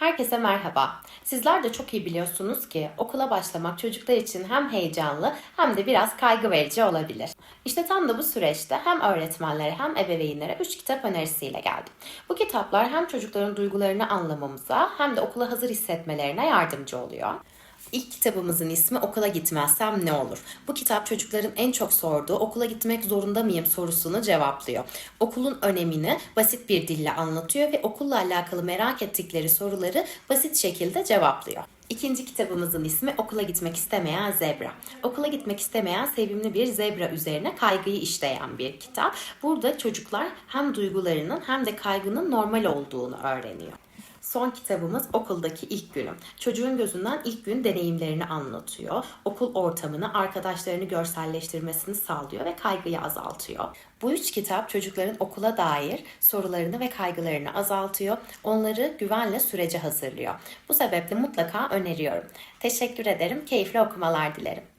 Herkese merhaba. Sizler de çok iyi biliyorsunuz ki okula başlamak çocuklar için hem heyecanlı hem de biraz kaygı verici olabilir. İşte tam da bu süreçte hem öğretmenlere hem ebeveynlere 3 kitap önerisiyle geldim. Bu kitaplar hem çocukların duygularını anlamamıza hem de okula hazır hissetmelerine yardımcı oluyor. İlk kitabımızın ismi Okula Gitmezsem Ne Olur? Bu kitap çocukların en çok sorduğu okula gitmek zorunda mıyım sorusunu cevaplıyor. Okulun önemini basit bir dille anlatıyor ve okulla alakalı merak ettikleri soruları basit şekilde cevaplıyor. İkinci kitabımızın ismi Okula Gitmek İstemeyen Zebra. Okula gitmek istemeyen sevimli bir zebra üzerine kaygıyı işleyen bir kitap. Burada çocuklar hem duygularının hem de kaygının normal olduğunu öğreniyor. Son kitabımız okuldaki ilk günüm. Çocuğun gözünden ilk gün deneyimlerini anlatıyor. Okul ortamını, arkadaşlarını görselleştirmesini sağlıyor ve kaygıyı azaltıyor. Bu üç kitap çocukların okula dair sorularını ve kaygılarını azaltıyor. Onları güvenle sürece hazırlıyor. Bu sebeple mutlaka öneriyorum. Teşekkür ederim. Keyifli okumalar dilerim.